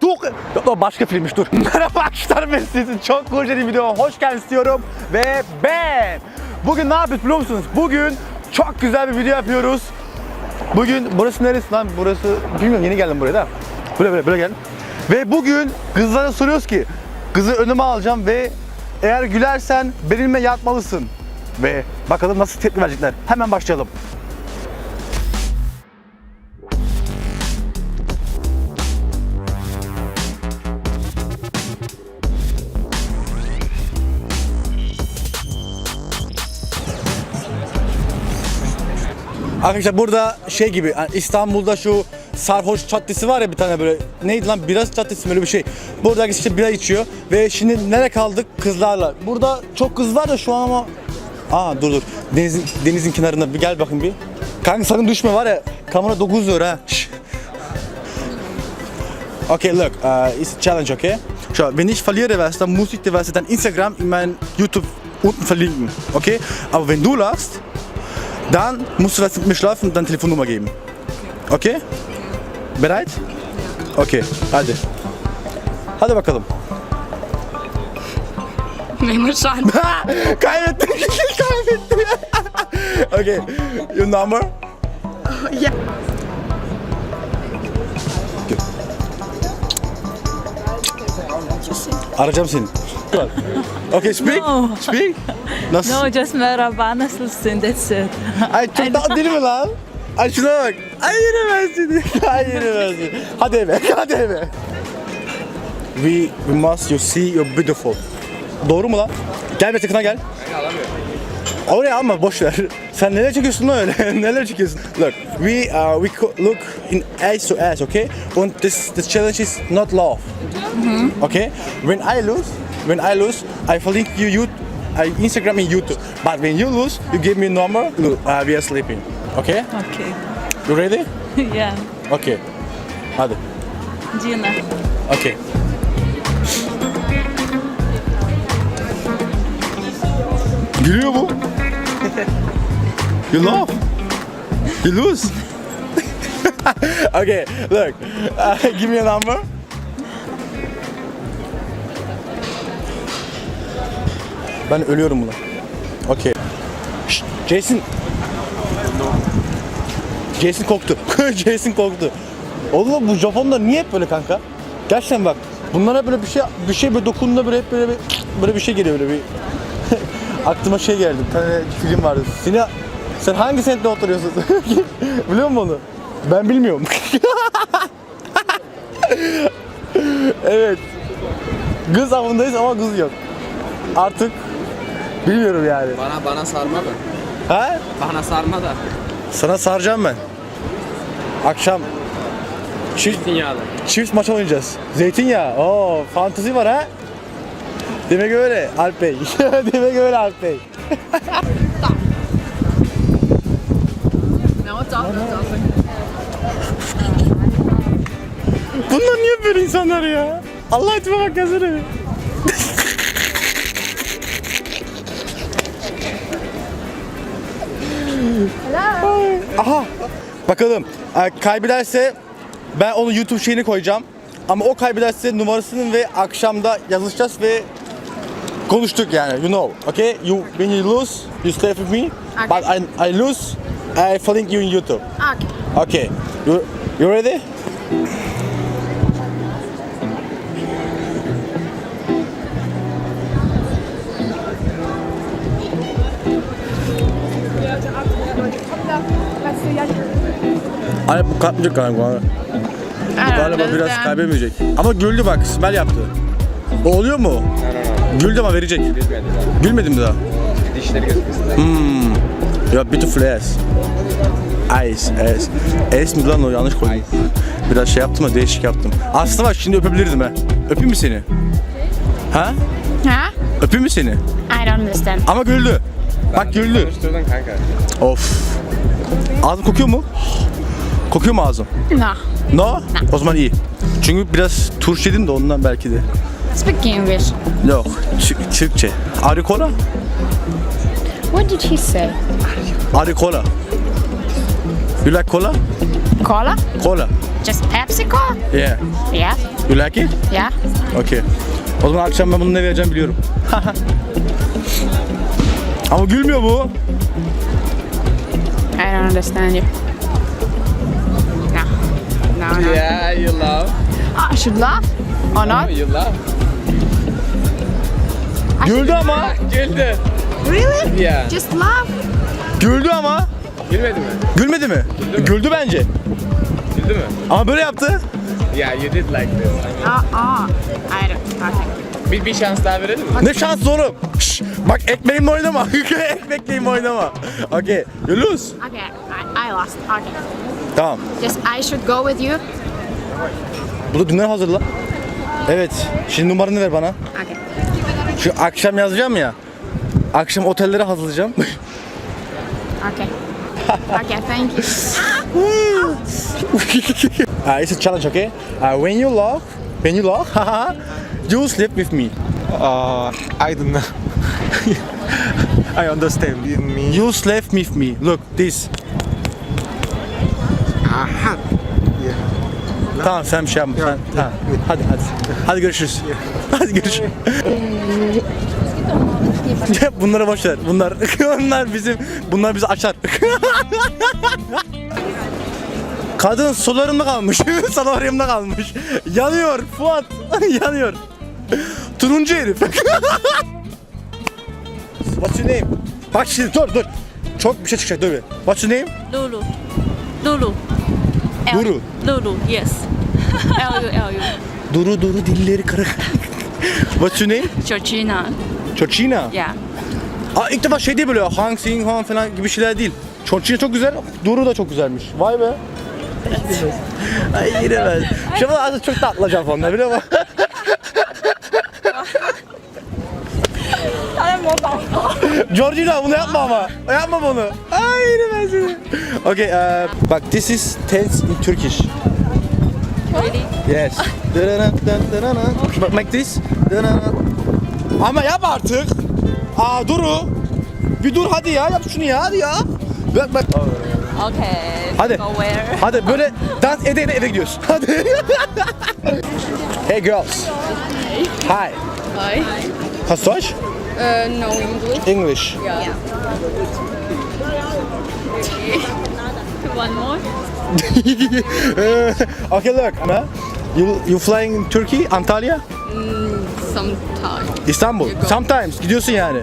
Çok... Yok o başka filmmiş dur. Merhaba arkadaşlar ben sizin çok koca bir videoma hoş geldiniz diyorum. Ve ben. Bugün ne yapıyoruz biliyor musunuz? Bugün çok güzel bir video yapıyoruz. Bugün burası neresi lan? Burası bilmiyorum yeni geldim buraya da. Böyle böyle böyle geldim. Ve bugün kızlara soruyoruz ki kızı önüme alacağım ve eğer gülersen benimle yatmalısın. Ve bakalım nasıl tepki verecekler. Hemen başlayalım. Arkadaşlar burada şey gibi İstanbul'da şu sarhoş caddesi var ya bir tane böyle neydi lan biraz caddesi mi öyle bir şey. Burada işte bira içiyor ve şimdi nereye kaldık kızlarla. Burada çok kız var da şu an ama Aa dur dur denizin, denizin kenarında bir gel bakayım bir. Kanka sakın düşme var ya kamera 9 diyor ha. Okay, look, uh, it's a challenge, okay? Schau, wenn ich verliere was, dann muss ich dir was dann Instagram in mein YouTube unten verlinken, okay? Aber wenn du lachst, dann musst du was mit mir schlafen und dann Telefonnummer geben. Okay? Bereit? Okay, hadi. Hadi bakalım. Memur Şahin. Kaybettim. Kaybettim. okay, your number? Ya. Arayacağım seni. Okay, speak. No. Speak. Nasıl? No, just merhaba, nasılsın? That's it. Ay çok tatlı değil mi lan? Ay şuna bak. Ay yine ben seni. Ay yine ben seni. Hadi eve, hadi eve. We, we must you see you're beautiful. Doğru mu lan? Gel bir yakına gel. Oraya alma boş ver. Sen neler çekiyorsun lan öyle? neler çekiyorsun? Look, we uh, we look in eyes to eyes, okay? And this this challenge is not love. Okay? When I lose, when I lose, I link you you I Instagram and YouTube. But when you lose, you give me number. Look, uh, we are sleeping. Okay? Okay. You ready? yeah. Okay. Hadi. Gina. Okay. Gülüyor bu. You laugh. You lose. okay, look. Uh, give me a number. Ben ölüyorum buna. Şşt, Jason. Jason koktu. Jason koktu. Oğlum bu Japonlar niye hep böyle kanka? Gerçekten bak. Bunlara böyle bir şey bir şey böyle dokunduğunda böyle hep böyle bir böyle bir şey geliyor böyle bir. Aklıma şey geldi. Bir tane film vardı. Seni sen hangi semtte oturuyorsun? Biliyor musun onu? Ben bilmiyorum. evet. Kız avındayız ama kız yok. Artık bilmiyorum yani. Bana bana sarma da. Ha? Bana sarma da. Sana saracağım ben. Akşam çift, Dünyalı. çift maç oynayacağız. Zeytinyağı. Oo, fantezi var ha? Demek öyle Alp Bey. Demek öyle Alp Bey. Bunlar niye böyle insanlar ya? Allah etme bak yazını. Ay, Aha. Bakalım. Ee, Kaybederse ben onun YouTube şeyini koyacağım. Ama o kaybederse numarasını ve akşamda yazışacağız ve konuştuk yani. You know. Okay? You when you lose, you stay with me. But I, I lose, I follow you in YouTube. Okay. Okay. You you ready? Ay bu kapmayacak galiba. Galiba biraz kaybetmeyecek. Ama güldü bak, smell yaptı. O oluyor mu? Güldü ama verecek. Gülmedim daha. Dişleri gözüküyor. Hmm. Ya beautiful ass. Eyes, ass. Ass mi lan o yanlış koydum. Biraz şey yaptım da değişik yaptım. Aslında bak şimdi öpebilirdim ha. Öpeyim mi seni? Ha? Ha? Öpeyim mi seni? I don't understand. Ama güldü. Bak güldü. Konuşturdun kanka. Of. Ağzın kokuyor mu? Kokuyor mu ağzın? No. No? O zaman iyi. Çünkü biraz turş yedim de ondan belki de. Speak English. Yok. Türkçe. Arikola? What did he say? Arikola. You like cola? Cola? Cola. Just PepsiCo? Yeah. Yeah. You like it? Yeah. Okay. O zaman akşam ben bunu ne vereceğim biliyorum. Ama gülmüyor bu. I don't understand you. No. No, no. Yeah, you love. I should laugh or not? You love. Güldü ama. Güldü. Really? Yeah. Just laugh? Güldü ama. Gülmedi mi? Gülmedi mi? Güldü bence. Güldü mü? Ama böyle yaptı. Yeah, you did like this. Uh, uh. I don't. Okay. Bir, bir şans daha verelim mi? Ne şans oğlum. Şş, bak ekmeğimle oynama. ekmeğimle oynama. Okay. You lose. Okay, I, I lost. Okay. Tamam. Just I should go with you? Bu da dünden hazırla. Evet. Şimdi numaranı ver bana. Okay. Şu akşam yazacağım ya. Akşam otellere hazırlayacağım. Okay. okay, thank you. uh, it's a challenge, okay? Uh, when you laugh, when you haha, you sleep with me. Uh, I don't know. I understand. You mean You sleep with me. Look, this. Aha? Yeah. Tamam sen bir şey yapma. Sen, tamam. Hadi hadi. Hadi görüşürüz. Hadi görüşürüz. Bunlara boş ver. Bunlar bunlar bizim bunlar bizi açar. Kadın solaryumda kalmış. Solaryumda kalmış. Yanıyor Fuat. Yanıyor. Turuncu herif. What's your name? Bak şimdi dur dur. Çok bir şey çıkacak dur bir. What's your name? Lulu. Lulu. Duru. Lulu, yes. L U L U. Duru duru dilleri kara. What's your name? Georgina. Chochina. Yeah. Aa ilk defa şey değil böyle Hang Sing Han falan gibi şeyler değil. Chochina çok güzel, Duru da çok güzelmiş. Vay be. Ay yine ben. Şu an aslında çok tatlı Japonlar biliyor musun? Georgina bunu yapma ama. Yapma bunu. Ay yine ben seni. Okay, uh, bak this is tense in Turkish. Really? Yes. Bak like this. Ama yap artık. Aa Duru. Bir dur hadi ya yap şunu ya hadi ya. Bak bak. Okay. Hadi. Hadi böyle dans ede ede eve gidiyoruz. Hadi. hey girls. Hi. Hi. Hast du Deutsch? Uh, no English. English. Yeah. One more? okay look. You you flying in Turkey, Antalya, Sometimes. İstanbul. You go. Sometimes gidiyorsun yani.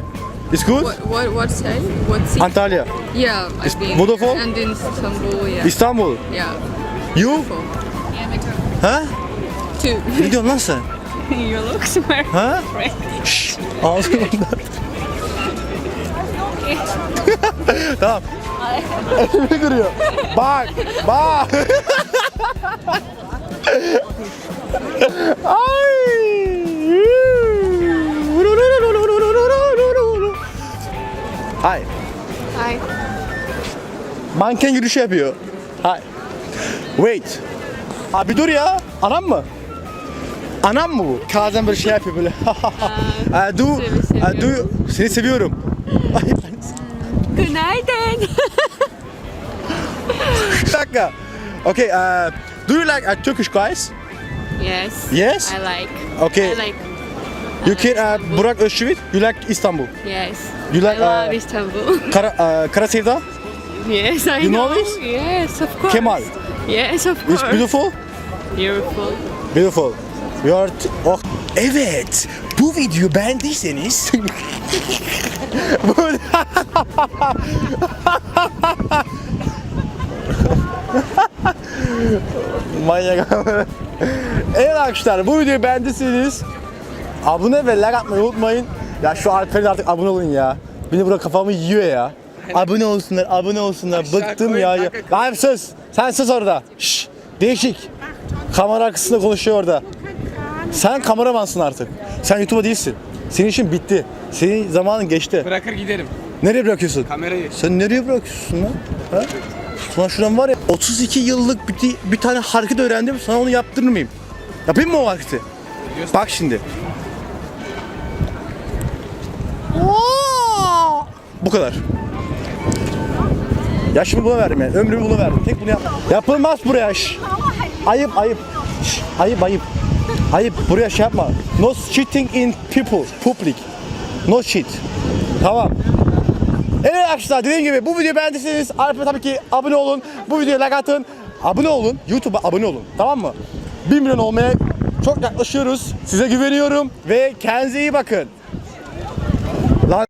It's good. What what what say? What city? Antalya, yeah, Is I've been. Vodafone? And in Istanbul, yeah. İstanbul. yeah. You? Ha? Two. Ne diyorsun lan sen? you look smart. Ha? Şşş. Ağzını bunlar. tamam. Elimi kırıyor. Bak, bak. Ay. Hay. Hi. Manken yürüyüşü yapıyor. Hay. Wait. Abi dur ya. Anam mı? Anam mı bu? Bazen böyle şey yapıyor böyle. Aa, du, Seni aa, du, seni seviyorum. Ay, Günaydın. bir dakika. Okay, uh, do you like uh, Turkish guys? Yes. Yes? I like. Okay. I like. You can uh, Burak Özçivit. You like Istanbul. Yes. You like I love uh, Istanbul. Kara, uh, Kara Sevda? yes, I You know this? Yes, of course. Kemal. Yes, of It's course. beautiful. Beautiful. Beautiful. You are t- oh. Evet. Bu videoyu beğendiyseniz Bu- Manyak. evet arkadaşlar bu videoyu beğendiyseniz abone ve like atmayı unutmayın. Ya şu Alper'in artık abone olun ya. Beni burada kafamı yiyor ya. Abone olsunlar, abone olsunlar. Bıktım koy, ya. bak- Lan sus. Sen sus orada. Şşş. Değişik. Kamera arkasında konuşuyor orada. Sen kameramansın artık. Sen YouTube'a değilsin. Senin işin bitti. Senin zamanın geçti. Bırakır giderim. Nereye bırakıyorsun? Kamerayı. Sen nereye bırakıyorsun lan? Ha? Sana şuradan var ya 32 yıllık bir, bir tane hareket öğrendim. Sana onu yaptırır mıyım? Yapayım mı o hareketi? Bak şimdi. Bu kadar. Yaşımı buna verdim yani. Ömrümü buna verdim. Tek bunu yap. Yapılmaz buraya iş. Ayıp ayıp. Şş, ayıp ayıp. Ayıp buraya şey yapma. No cheating in people, public. No cheat. Tamam. Evet arkadaşlar dediğim gibi bu videoyu beğendiyseniz Alp'e tabii ki abone olun. Bu videoya like atın. Abone olun. YouTube'a abone olun. Tamam mı? 1 milyon olmaya çok yaklaşıyoruz. Size güveniyorum ve kendinize iyi bakın.